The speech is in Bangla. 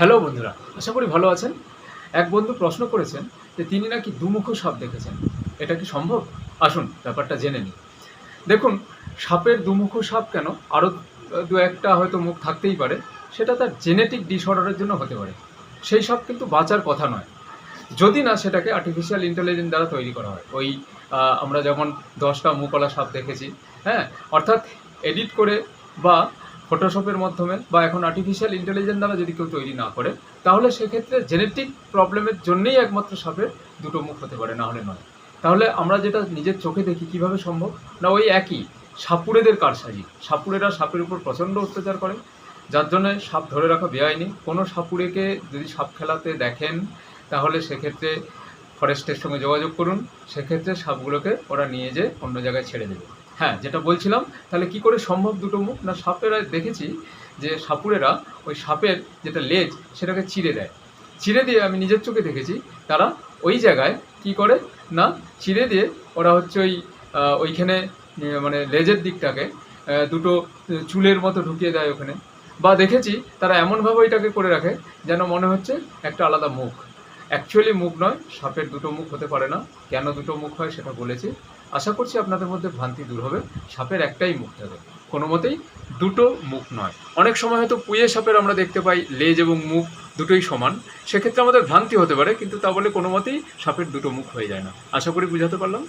হ্যালো বন্ধুরা, আশা করি ভালো আছেন। এক বন্ধু প্রশ্ন করেছেন যে তিনি নাকি দুমুখ সাপ দেখেছেন। এটা কি সম্ভব? আসুন, ব্যাপারটা জেনে নিই। দেখুন, সাপের দুমুখ সাপ কেন? আরও দু একটা হয়তো মুখ থাকতেই পারে। সেটা তার জেনেটিক ডিসঅর্ডারের জন্য হতে পারে। সেই সাপ কিন্তু বাঁচার কথা নয়। যদি না, সেটাকে আর্টিফিশিয়াল ইন্টেলিজেন্স দ্বারা তৈরি করা হয়। ওই আমরা যেমন দশটা মুকলা সাপ দেখেছি হ্যাঁ অর্থাৎ এডিট করে বা ফটোশপের মাধ্যমে বা এখন আর্টিফিশিয়াল ইন্টেলিজেন্স দ্বারা যদি কেউ তৈরি না করে, তাহলে সেক্ষেত্রে জেনেটিক প্রবলেমের জন্যেই একমাত্র সাপের দুটো মুখ হতে পারে, না হলে নয়। তাহলে আমরা যেটা নিজের চোখে দেখি কীভাবে সম্ভব? না, ওই একই সাপুরেদের কারসাজি। সাপুরেরা সাপের উপর প্রচণ্ড অত্যাচার করে, যার জন্য সাপ ধরে রাখা বেআইনি। কোনো সাপুরেকে যদি সাপ খেলাতে দেখেন, তাহলে সেক্ষেত্রে ফরেস্টের সঙ্গে যোগাযোগ করুন। সেক্ষেত্রে সাপগুলোকে ওরা নিয়ে যেয়ে অন্য জায়গায় ছেড়ে দেবে। হ্যাঁ যেটা বলছিলাম, তাহলে কি করে সম্ভব দুটো মুখ? না, সাপেরা দেখেছি যে সাপুরেরা ওই সাপের যেটা লেজ, সেটাকে চিড়ে দেয়। চিড়ে দিয়ে আমি নিজের চোখে দেখেছি, তারা ওই জায়গায় কি করে? না, চিড়ে দিয়ে ওরা হচ্ছে ওই ওইখানে মানে লেজের দিকটাকে দুটো চুলের মতো ঢুকিয়ে দেয় ওখানে। বা দেখেছি তারা এমনভাবে ওইটাকে করে রাখে, যেন মনে হচ্ছে একটা আলাদা মুখ। অ্যাকচুয়ালি মুখ নয়, সাপের দুটো মুখ হতে পারে না। কেন দুটো মুখ হয় সেটা বলেছি। আশা করছি আপনাদের মধ্যে ভ্রান্তি দূর হবে। সাপের একটাই মুখ থাকে। কোনো মতেই দুটো মুখ নয়। অনেক সময় হয়তো পুয়ে সাপের আমরা দেখতে পাই, লেজ এবং মুখ দুটোই সমান। সেক্ষেত্রে আমাদের ভ্রান্তি হতে পারে, কিন্তু তা বলে কোনো মতেই সাপের দুটো মুখ হয়ে যায় না। আশা করি বুঝাতে পারলাম।